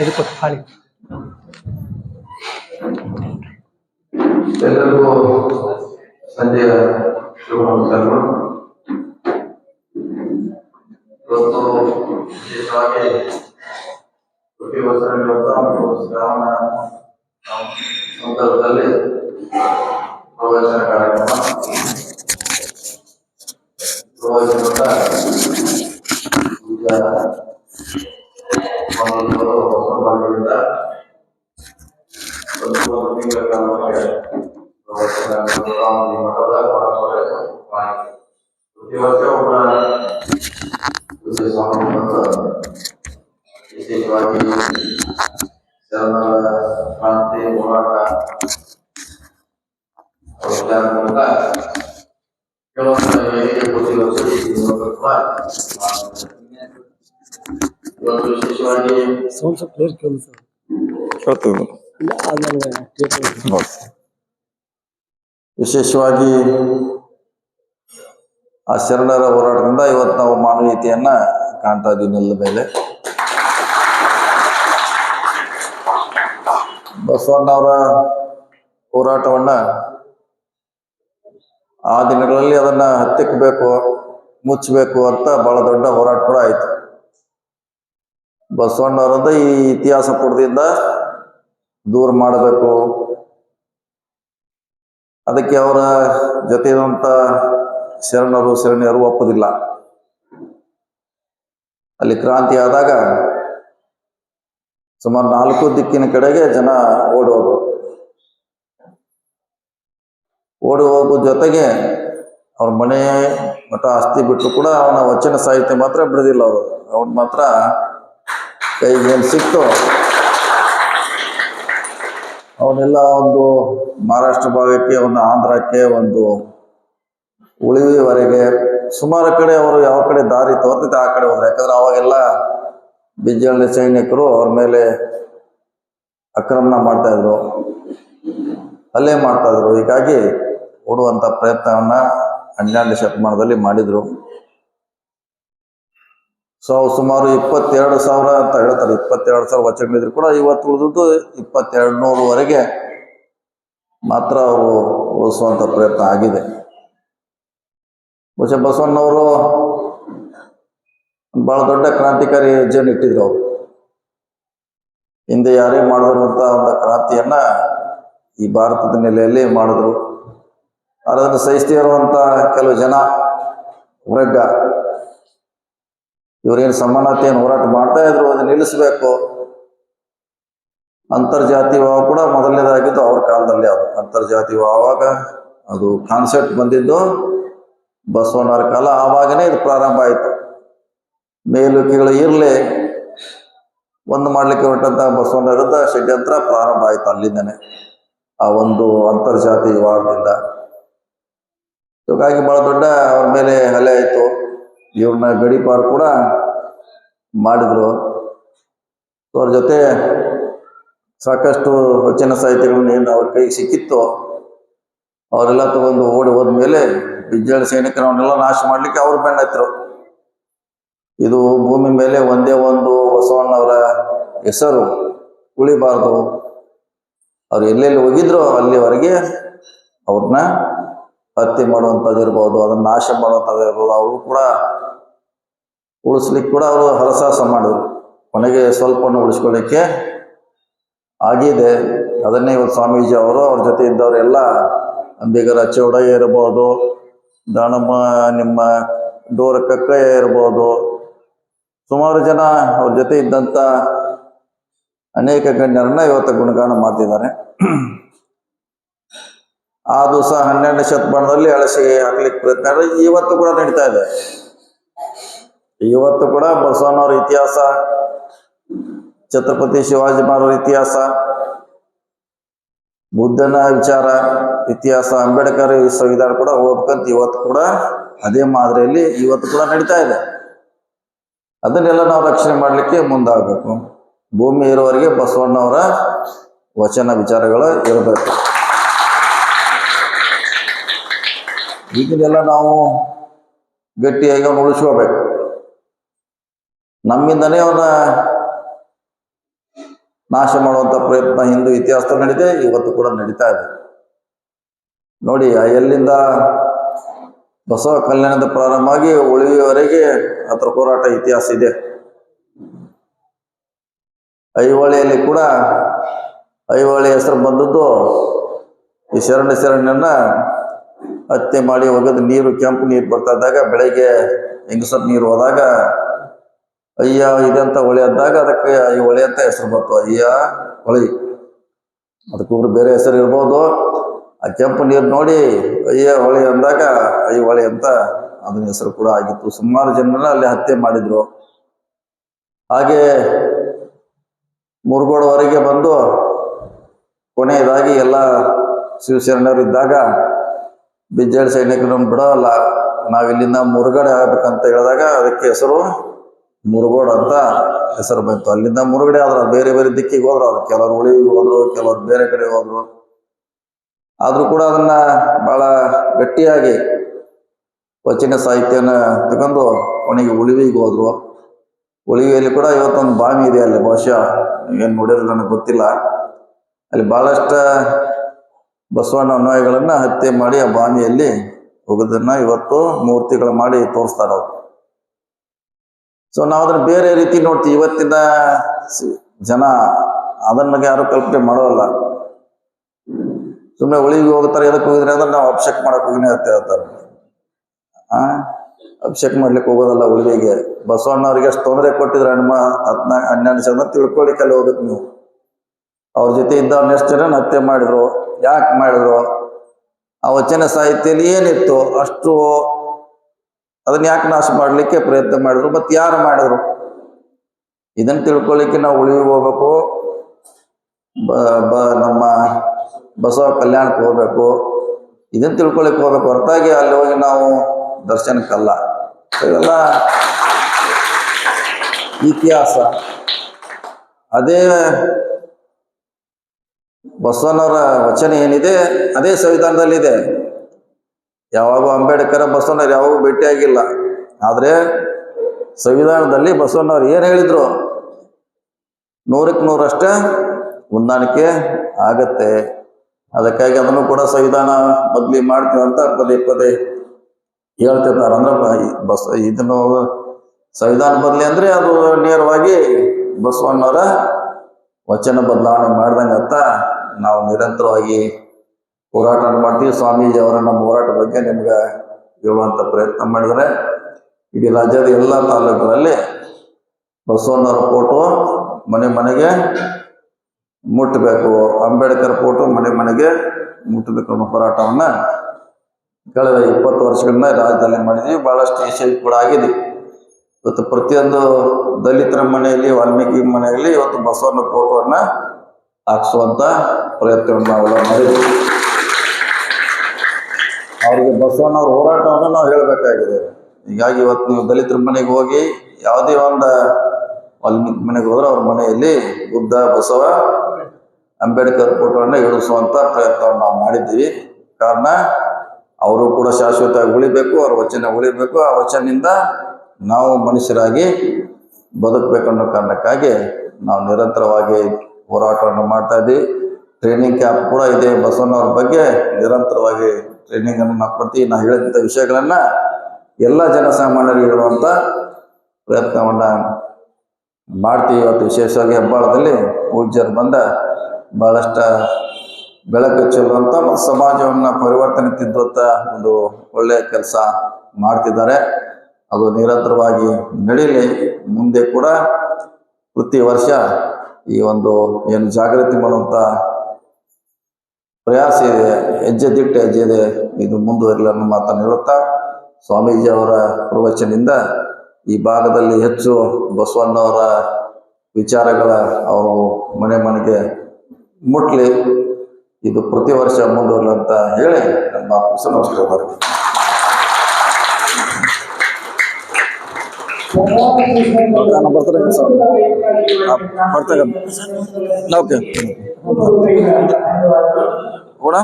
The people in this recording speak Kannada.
ಇದು ಕೊಟ್ಟು ಹಾಳಿ ಎಲ್ಲರಿಗೂ ಸಂಜೆಯ ಶುಭ ನಮಸ್ಕಾರಗಳು ಇವತ್ತು ವಿಶೇಷವಾಗಿ ಪ್ರತಿ ವರ್ಷ ನಡೆಯುವಂತ ಒಂದು ಶ್ರಾವಣ ಸಂದರ್ಭದಲ್ಲಿ ಪ್ರವಚನ ಕಾರ್ಯಕ್ರಮ ಪ್ರವಚನದ ಒಂದು ಮೂರು ತಿಂಗಳ ಕಾಲಕ್ಕೆ ಪ್ರವಚನ ಈ ಮಠದ ಪರಂಪರೆ ಆಗಿದೆ. ಪ್ರತಿ ವರ್ಷ ಒಬ್ಬರ ಪೂಜ್ಯ ಸ್ವಾಮಿ ಬಂದು ವಿಶೇಷವಾಗಿ ಶರಣರ ಕ್ರಾಂತಿ ಹೋರಾಟ ಅವರ ವಿಚಾರ ಮೂಲಕ ಕೆಲವೊಂದು ಹೇಗೆ ಪ್ರತಿ ವರ್ಷ ಈ ಮೂಲಕ ಕೂಡ ಮಾಡ್ತಾರೆ. ಇವತ್ತು ವಿಶೇಷವಾಗಿ ಸೌಂಡ್ ಸ್ವಲ್ಪ ಕ್ಲಿಯರ್ ಕೇಳಿಸ ಕೇಳ್ತೀವಿ ಆದ್ಮೇಲೆ ವಿಶೇಷವಾಗಿ ಆ ಶರಣರ ಹೋರಾಟದಿಂದ ಇವತ್ತು ನಾವು ಮಾನವೀಯತೆಯನ್ನ ಕಾಣ್ತಾ ಇದ್ದೀವಿ ನೆಲದ ಮೇಲೆ. ಬಸವಣ್ಣವರ ಹೋರಾಟವನ್ನ ಆ ದಿನಗಳಲ್ಲಿ ಅದನ್ನ ಹತ್ತಿಕ್ಕಬೇಕು ಮುಚ್ಚಬೇಕು ಅಂತ ಬಹಳ ದೊಡ್ಡ ಹೋರಾಟ ಕೂಡ ಆಯ್ತು. ಬಸವಣ್ಣವರಿಂದ ಈ ಇತಿಹಾಸ ಪುಟದಿಂದ ದೂರ ಮಾಡಬೇಕು. ಅದಕ್ಕೆ ಅವರ ಜೊತೆ ಇರುವಂತ ಶರಣರು, ಶರಣ್ಯರು ಒಪ್ಪುದಿಲ್ಲ. ಅಲ್ಲಿ ಕ್ರಾಂತಿ ಆದಾಗ ಸುಮಾರು ನಾಲ್ಕು ದಿಕ್ಕಿನ ಕಡೆಗೆ ಜನ ಓಡೋದು ಓಡಿ ಹೋಗೋ ಜೊತೆಗೆ ಅವ್ರ ಮನೆ ಮಠ ಆಸ್ತಿ ಬಿಟ್ಟರು ಕೂಡ ಅವನ ವಚನ ಸಾಹಿತ್ಯ ಮಾತ್ರ ಬಿಡದಿಲ್ಲ ಅವರು. ಅವನ್ ಮಾತ್ರ ಕೈಗೆ ಏನ್ ಸಿಕ್ತು ಅವನ್ನೆಲ್ಲ ಒಂದು ಮಹಾರಾಷ್ಟ್ರ ಭಾಗಕ್ಕೆ, ಒಂದು ಆಂಧ್ರಕ್ಕೆ, ಒಂದು ಉಳಿವಿವರೆಗೆ ಸುಮಾರು ಕಡೆ ಅವರು ಯಾವ ಕಡೆ ದಾರಿ ತೋರ್ತೈತೆ ಆ ಕಡೆ ಹೋದ್ರೆ. ಯಾಕಂದ್ರೆ ಅವಾಗೆಲ್ಲ ಬಿಜ್ಜಳ್ಳಿ ಸೈನಿಕರು ಅವ್ರ ಮೇಲೆ ಆಕ್ರಮಣ ಮಾಡ್ತಾ ಇದ್ರು, ಹಲ್ಲೆ ಮಾಡ್ತಾ ಇದ್ರು. ಹೀಗಾಗಿ ಓಡುವಂತ ಪ್ರಯತ್ನವನ್ನ ಹನ್ನೆರಡನೇ ಶತಮಾನದಲ್ಲಿ ಮಾಡಿದ್ರು. ಸೊ ಸುಮಾರು ಇಪ್ಪತ್ತೆರಡು ಸಾವಿರ ಅಂತ ಹೇಳ್ತಾರೆ. ಇಪ್ಪತ್ತೆರಡು ಸಾವಿರ ಇದ್ರು ಕೂಡ ಇವತ್ತು ಉಳಿದದ್ದು ಇಪ್ಪತ್ತೆರಡು ನೂರುವರೆಗೆ ಮಾತ್ರ ಅವರು ಉಳಿಸುವಂಥ ಪ್ರಯತ್ನ ಆಗಿದೆ. ಬಹುಶಃ ಬಸವಣ್ಣವರು ಬಹಳ ದೊಡ್ಡ ಕ್ರಾಂತಿಕಾರಿ ಹೆಜ್ಜೆಯನ್ನು ಇಟ್ಟಿದ್ರು ಅವರು. ಹಿಂದೆ ಯಾರೇ ಮಾಡಿರುವಂತ ಒಂದು ಕ್ರಾಂತಿಯನ್ನ ಈ ಭಾರತದ ನೆಲೆಯಲ್ಲಿ ಮಾಡಿದ್ರು. ಅದನ್ನು ಸಹಿಸ್ತಿ ಇರುವಂತ ಕೆಲವು ಜನ ವರ್ಗ ಇವರೇನು ಸಮಾನತೆಯನ್ನು ಹೋರಾಟ ಮಾಡ್ತಾ ಇದ್ರು, ಅದನ್ನ ನಿಲ್ಲಿಸಬೇಕು. ಅಂತರ್ಜಾತಿ ವಾವ ಕೂಡ ಮೊದಲನೇದಾಗಿದ್ದು ಅವ್ರ ಕಾಲದಲ್ಲಿ ಅದು. ಅಂತರ್ಜಾತಿ ವಾವಾಗ ಅದು ಕಾನ್ಸೆಪ್ಟ್ ಬಂದಿದ್ದು ಬಸವಣ್ಣವ್ರ ಕಾಲ. ಆವಾಗನೇ ಇದು ಪ್ರಾರಂಭ ಆಯಿತು. ಮೇಲುಕಿಗಳು ಇರಲಿ, ಒಂದು ಮಾಡ್ಲಿಕ್ಕೆ ಹೊರಟಂತ ಬಸವಣ್ಣ ವಿರುದ್ಧ ಷಡ್ಯಂತ್ರ ಪ್ರಾರಂಭ ಆಯಿತು ಅಲ್ಲಿಂದನೇ. ಆ ಒಂದು ಅಂತರ್ಜಾತಿ ವಾರದಿಂದ ಹೀಗಾಗಿ ಬಹಳ ದೊಡ್ಡ ಅವ್ರ ಮೇಲೆ ಹಲೆ ಆಯಿತು. ಇವ್ರನ್ನ ಗಡಿಪಾರು ಕೂಡ ಮಾಡಿದ್ರು. ಅವ್ರ ಜೊತೆ ಸಾಕಷ್ಟು ವಚನ ಸಾಹಿತ್ಯಗಳನ್ನ ಏನು ಅವ್ರ ಕೈಗೆ ಸಿಕ್ಕಿತ್ತು ಅವರೆಲ್ಲ ತಗೊಂಡು ಓಡಿ ಹೋದ್ಮೇಲೆ ಬಿಜ್ಜಳ ಸೈನಿಕರವನ್ನೆಲ್ಲ ನಾಶ ಮಾಡ್ಲಿಕ್ಕೆ ಅವ್ರು ಬೆನ್ನತ್ತಿರು ಇದು ಭೂಮಿ ಮೇಲೆ ಒಂದೇ ಒಂದು ಬಸವಣ್ಣವರ ಹೆಸರು ಉಳಿಬಾರ್ದು. ಅವ್ರು ಎಲ್ಲೆಲ್ಲಿ ಹೋಗಿದ್ರು ಅಲ್ಲಿವರೆಗೆ ಅವ್ರನ್ನ ಹತ್ಯೆ ಮಾಡುವಂಥದ್ದು ಇರ್ಬೋದು ಅದನ್ನ ನಾಶ ಮಾಡುವಂಥದ್ದು ಇರ್ಬೋದು ಅವರು ಕೂಡ ಉಳಿಸ್ಲಿಕ್ಕೆ ಕೂಡ ಅವರು ಹರಸಾಹಸ ಮಾಡಿದ್ರು. ಕೊನೆಗೆ ಸ್ವಲ್ಪವನ್ನು ಉಳಿಸ್ಕೊಳ್ಳಿಕ್ಕೆ ಆಗಿದೆ. ಅದನ್ನೇ ಇವತ್ತು ಸ್ವಾಮೀಜಿ ಅವರು, ಅವ್ರ ಜೊತೆ ಇದ್ದವರೆಲ್ಲ ಅಂಬಿಗರ ಚೌಡಯ್ಯ ಇರ್ಬೋದು ದಾನಮ್ಮ ನಿಮ್ಮ ಡೋರ ಕಕ್ಕಯ್ಯ ಇರ್ಬೋದು ಸುಮಾರು ಜನ ಅವ್ರ ಜೊತೆ ಇದ್ದಂಥ ಅನೇಕ ಗಣ್ಯರನ್ನ ಇವತ್ತು ಗುಣಗಾನ ಮಾಡ್ತಿದ್ದಾರೆ. ಆ ದಿವಸ ಹನ್ನೆರಡನೇ ಶತಮಾನದಲ್ಲಿ ಅಳಸಿ ಹಾಕ್ಲಿಕ್ಕೆ ಪ್ರಯತ್ನ. ಇವತ್ತು ಕೂಡ ನಡೀತಾ ಇದೆ. ಇವತ್ತು ಕೂಡ ಬಸವಣ್ಣವ್ರ ಇತಿಹಾಸ, ಛತ್ರಪತಿ ಶಿವಾಜಿ ಮಹಾರಾಜರ ಇತಿಹಾಸ, ಬುದ್ಧನ ವಿಚಾರ, ಇತಿಹಾಸ, ಅಂಬೇಡ್ಕರ್ ಸಂವಿಧಾನ ಕೂಡ ಹೋಗ್ಬೇಕಂತ ಇವತ್ತು ಕೂಡ ಅದೇ ಮಾದರಿಯಲ್ಲಿ ಇವತ್ತು ಕೂಡ ನಡೀತಾ ಇದೆ. ಅದನ್ನೆಲ್ಲ ನಾವು ರಕ್ಷಣೆ ಮಾಡಲಿಕ್ಕೆ ಮುಂದಾಗಬೇಕು. ಭೂಮಿ ಇರುವವರೆಗೆ ಬಸವಣ್ಣವರ ವಚನ ವಿಚಾರಗಳು ಇರಬೇಕು. ಇದನ್ನೆಲ್ಲ ನಾವು ಗಟ್ಟಿಯಾಗಿ ಉಳಿಸ್ಕೋಬೇಕು ನಮ್ಮಿಂದನೇ ಅವನ ನಾಶ ಮಾಡುವಂತ ಪ್ರಯತ್ನ ಹಿಂದೂ ಇತಿಹಾಸದಲ್ಲಿ ನಡೀತೆ ಇವತ್ತು ಕೂಡ ನಡೀತಾ ಇದೆ. ನೋಡಿ, ಎಲ್ಲಿಂದ ಬಸವ ಕಲ್ಯಾಣದ ಪ್ರಾರಂಭ ಆಗಿ ಉಳಿಯುವವರೆಗೆ ಅದರ ಹೋರಾಟ ಇತಿಹಾಸ ಇದೆ. ಐಹೊಳೆಯಲ್ಲಿ ಕೂಡ ಐಹೊಳೆ ಹೆಸರು ಬಂದದ್ದು ಈ ಶರಣ ಶರಣನ್ನ ಹತ್ಯೆ ಮಾಡಿ ಒಗೆದು ನೀರು, ಕೆಂಪು ನೀರು ಬರ್ತಾ ಇದ್ದಾಗ, ಬೆಳಗ್ಗೆ ಹೆಂಗಸರ್ ನೀರು ಹೋದಾಗ ಅಯ್ಯ, ಇದಂತ ಹೊಳೆ ಅಂದಾಗ ಅದಕ್ಕೆ ಈ ಹೊಳೆ ಅಂತ ಹೆಸರು ಬಂತು. ಅಯ್ಯ, ಹೊಳೆ. ಅದಕ್ಕೊಬ್ರು ಬೇರೆ ಹೆಸರು ಇರ್ಬೋದು. ಆ ಕೆಂಪು ನೀರು ನೋಡಿ, ಅಯ್ಯ, ಹೊಳೆ ಅಂದಾಗ ಅಯ್ಯ ಹೊಳೆ ಅಂತ ಅದನ್ನ ಹೆಸರು ಕೂಡ ಆಗಿತ್ತು. ಸುಮಾರು ಜನರನ್ನ ಅಲ್ಲಿ ಹತ್ಯೆ ಮಾಡಿದ್ರು. ಹಾಗೆ ಮುರುಗೋಡವರೆಗೆ ಬಂದು ಕೊನೆಯದಾಗಿ ಎಲ್ಲ ಶಿವಶರಣರು ಇದ್ದಾಗ ಬಿಜ್ಜಳ ಸೈನಿಕರನ್ನು ಬಿಡೋಲ್ಲ. ನಾವಿಲ್ಲಿಂದ ಮುರುಗಡೆ ಆಗ್ಬೇಕಂತ ಹೇಳಿದಾಗ ಅದಕ್ಕೆ ಹೆಸರು ಮುರುಗೋಡ್ ಅಂತ ಹೆಸರು ಬಂತು. ಅಲ್ಲಿಂದ ಮುರುಗಡೆ ಆದ್ರೆ ಬೇರೆ ಬೇರೆ ದಿಕ್ಕಿಗೆ ಹೋದ್ರು ಅವ್ರು ಕೆಲವರು ಉಳಿಗೆ ಹೋದ್ರು, ಕೆಲವರು ಬೇರೆ ಕಡೆ ಹೋದ್ರು. ಆದ್ರೂ ಕೂಡ ಅದನ್ನ ಬಹಳ ಗಟ್ಟಿಯಾಗಿ ವಚನ ಸಾಹಿತ್ಯನ ತಗೊಂಡು ಕೊನೆಗೆ ಉಳಿವಿಗೆ ಹೋದ್ರು. ಉಳಿವಿಯಲ್ಲಿ ಕೂಡ ಇವತ್ತೊಂದು ಬಾವಿ ಇದೆ ಅಲ್ಲಿ. ಬಹುಶಃ ಏನ್ ನೋಡಿದ್ರೆ ನನಗೆ ಗೊತ್ತಿಲ್ಲ. ಅಲ್ಲಿ ಬಹಳಷ್ಟು ಬಸವಣ್ಣ ಅನ್ವಯಗಳನ್ನ ಹತ್ಯೆ ಮಾಡಿ ಆ ಬಾವಿಯಲ್ಲಿ ಹೋಗೋದನ್ನ ಇವತ್ತು ಮೂರ್ತಿಗಳು ಮಾಡಿ ತೋರಿಸ್ತಾರ ಅವ್ರು ಸೊ ನಾವು ಅದನ್ನ ಬೇರೆ ರೀತಿ ನೋಡ್ತೀವಿ. ಇವತ್ತಿನ ಜನ ಅದನ್ನ ಯಾರು ಕಲ್ಪನೆ ಮಾಡೋಲ್ಲ. ಸುಮ್ಮನೆ ಉಳಿಗೆ ಹೋಗ್ತಾರೆ ಎದಕ್ಕೆ ಹೋಗಿದ್ರೆ ಅಂದ್ರೆ ನಾವು ಅಭಿಷೇಕ ಮಾಡಕ್ ಹೋಗಿನೇ ಅಂತ ಹೇಳ್ತಾರೆ ಆ? ಅಭಿಷೇಕ್ ಮಾಡ್ಲಿಕ್ಕೆ ಹೋಗೋದಲ್ಲ ಉಳಿವಿಗೆ. ಬಸವಣ್ಣವ್ರಿಗೆ ಅಷ್ಟು ತೊಂದರೆ ಕೊಟ್ಟಿದ್ರೆ ಹಣ್ಮ ಹತ್ನ ಹನ್ನೆರಡು ಜನ ತಿಳ್ಕೊಳಿಕ್ಕೆ ಅಲ್ಲಿ ಹೋಗ್ಬೇಕು ನೀವು. ಅವ್ರ ಜೊತೆ ಇದ್ದ ಎಷ್ಟು ಜನ ಹತ್ಯೆ ಮಾಡಿದ್ರು, ಯಾಕೆ ಮಾಡಿದ್ರು, ಆ ವಚನ ಸಾಹಿತ್ಯದಲ್ಲಿ ಏನಿತ್ತು? ಅಷ್ಟು ಅದನ್ನ ಯಾಕೆ ನಾಶ ಮಾಡಲಿಕ್ಕೆ ಪ್ರಯತ್ನ ಮಾಡಿದ್ರು ಮತ್ತೆ ಯಾರು ಮಾಡಿದ್ರು? ಇದನ್ನ ತಿಳ್ಕೊಳ್ಳಿಕ್ಕೆ ನಾವು ಉಳಿವಿ ಹೋಗ್ಬೇಕು. ಬ ನಮ್ಮ ಬಸವ ಕಲ್ಯಾಣಕ್ಕೆ ಹೋಗ್ಬೇಕು. ಇದನ್ನ ತಿಳ್ಕೊಳ್ಳಿಕ್ಕೆ ಹೋಗ್ಬೇಕು. ಹೊರತಾಗಿ ಅಲ್ಲಿ ಹೋಗಿ ನಾವು ದರ್ಶನಕ್ಕಲ್ಲ. ಇವೆಲ್ಲ ಇತಿಹಾಸ. ಅದೇ ಬಸವನವರ ವಚನ ಏನಿದೆ, ಅದೇ ಸಂವಿಧಾನದಲ್ಲಿದೆ. ಯಾವಾಗೂ ಅಂಬೇಡ್ಕರ್ ಬಸವಣ್ಣವ್ರು ಯಾವಾಗೂ ಭೇಟಿಯಾಗಿಲ್ಲ. ಆದರೆ ಸಂವಿಧಾನದಲ್ಲಿ ಬಸವಣ್ಣವ್ರು ಏನು ಹೇಳಿದರು? ನೂರಕ್ಕೆ ನೂರಷ್ಟೇ ಹೊಂದಾಣಿಕೆ ಆಗತ್ತೆ. ಅದಕ್ಕಾಗಿ ಅದನ್ನು ಕೂಡ ಸಂವಿಧಾನ ಬದಲಿ ಮಾಡ್ತೀವಿ ಅಂತ ಪದೇ ಪದೇ ಹೇಳ್ತಿರ್ತಾರೆ. ಅಂದ್ರೆ ಬಸ್ ಇದನ್ನು ಸಂವಿಧಾನ ಬದಲಿ ಅಂದ್ರೆ ಅದು ನೇರವಾಗಿ ಬಸವಣ್ಣವರ ವಚನ ಬದಲಾವಣೆ ಮಾಡ್ದಂಗೆ ಅಂತ ನಾವು ನಿರಂತರವಾಗಿ ಹೋರಾಟ ಮಾಡ್ತೀವಿ. ಸ್ವಾಮೀಜಿ ಅವರ ನಮ್ಮ ಹೋರಾಟ ಬಗ್ಗೆ ನಿಮ್ಗೆ ಹೇಳುವಂತ ಪ್ರಯತ್ನ ಮಾಡಿದರೆ ಇಡೀ ರಾಜ್ಯದ ಎಲ್ಲ ತಾಲೂಕುಗಳಲ್ಲಿ ಬಸವಣ್ಣವರ ಫೋಟೋ ಮನೆ ಮನೆಗೆ ಮುಟ್ಟಬೇಕು. ಅಂಬೇಡ್ಕರ್ ಫೋಟೋ ಮನೆ ಮನೆಗೆ ಮುಟ್ಟಬೇಕು ಅನ್ನೋ ಹೋರಾಟವನ್ನ ಕಳೆದ ಇಪ್ಪತ್ತು ವರ್ಷಗಳಿಂದ ರಾಜ್ಯದಲ್ಲಿ ಮಾಡಿದ್ವಿ. ಬಹಳಷ್ಟು ಯಶಸ್ವಿ ಕೂಡ ಆಗಿದೆ. ಇವತ್ತು ಪ್ರತಿಯೊಂದು ದಲಿತರ ಮನೆಯಲ್ಲಿ, ವಾಲ್ಮೀಕಿ ಮನೆಯಲ್ಲಿ ಇವತ್ತು ಬಸವಣ್ಣ ಫೋಟೋವನ್ನ ಹಾಕ್ಸುವಂತ ಪ್ರಯತ್ನವನ್ನು ನಾವೆಲ್ಲ ಮಾಡಿದ್ವಿ ಅವ್ರಿಗೆ ಬಸವಣ್ಣವ್ರ ಹೋರಾಟವನ್ನು ನಾವು ಹೇಳಬೇಕಾಗಿದೆ. ಹೀಗಾಗಿ ಇವತ್ತು ನೀವು ದಲಿತರ ಮನೆಗೆ ಹೋಗಿ ಯಾವುದೇ ಒಂದು ವಾಲ್ಮೀಕಿ ಮನೆಗೆ ಹೋದ್ರೆ ಅವ್ರ ಮನೆಯಲ್ಲಿ ಬುದ್ಧ, ಬಸವ, ಅಂಬೇಡ್ಕರ್ ಫೋಟೋವನ್ನು ಇಳಿಸುವಂತ ಪ್ರಯತ್ನವನ್ನು ನಾವು ಮಾಡಿದ್ದೀವಿ. ಕಾರಣ ಅವರು ಕೂಡ ಶಾಶ್ವತವಾಗಿ ಉಳಿಬೇಕು, ಅವ್ರ ವಚನ ಉಳಿಬೇಕು. ಆ ವಚನದಿಂದ ನಾವು ಮನುಷ್ಯರಾಗಿ ಬದುಕಬೇಕು ಅನ್ನೋ ಕಾರಣಕ್ಕಾಗಿ ನಾವು ನಿರಂತರವಾಗಿ ಹೋರಾಟವನ್ನು ಮಾಡ್ತಾ ಇದ್ದೀವಿ. ಟ್ರೈನಿಂಗ್ ಕ್ಯಾಂಪ್ ಕೂಡ ಇದೆ ಬಸವಣ್ಣವ್ರ ಬಗ್ಗೆ. ನಿರಂತರವಾಗಿ ಟ್ರೈನಿಂಗ್ ಅನ್ನು ನಾವು ಕೊಡ್ತೀವಿ ನಾವು ಹೇಳಿದಂಥ ವಿಷಯಗಳನ್ನ ಎಲ್ಲ ಜನಸಾಮಾನ್ಯರಿಗೆ ಹೇಳುವಂತ ಪ್ರಯತ್ನವನ್ನ ಮಾಡ್ತೀವಿ. ಇವತ್ತು ವಿಶೇಷವಾಗಿ ಹೆಬ್ಬಾಳದಲ್ಲಿ ಪೂಜ್ಯರು ಬಂದ ಬಹಳಷ್ಟ ಬೆಳಕು ಚೆಲ್ಲುವಂತ ಮತ್ತು ಸಮಾಜವನ್ನ ಪರಿವರ್ತನೆ ತಿದ್ದುವಂತ ಒಂದು ಒಳ್ಳೆಯ ಕೆಲಸ ಮಾಡ್ತಿದ್ದಾರೆ. ಅದು ನಿರಂತರವಾಗಿ ನಡೀಲಿ. ಮುಂದೆ ಕೂಡ ಪ್ರತಿ ವರ್ಷ ಈ ಒಂದು ಏನು ಜಾಗೃತಿ ಮಾಡುವಂತ ಪ್ರಯಾಸ ಇದೆ ಹೆಜ್ಜೆ ದಿಟ್ಟ ಹೆಜ್ಜೆ ಇದೆ ಇದು ಮುಂದುವರಿಲ್ಲ ಅನ್ನೋ ಮಾತನ್ನು ಹೇಳುತ್ತಾ ಸ್ವಾಮೀಜಿ ಅವರ ಪ್ರವಚನದಿಂದ ಈ ಭಾಗದಲ್ಲಿ ಹೆಚ್ಚು ಬಸವಣ್ಣವರ ವಿಚಾರಗಳ ಅವರು ಮನೆ ಮನೆಗೆ ಮುಟ್ಲಿ. ಇದು ಪ್ರತಿ ವರ್ಷ ಮುಂದುವರಲಿ ಅಂತ ಹೇಳಿ ನನ್ನ ಮಾತು ನಮಸ್ಕಾರ ಬರ್ತಾರೆ ಓಕೆ. ಕೂಡ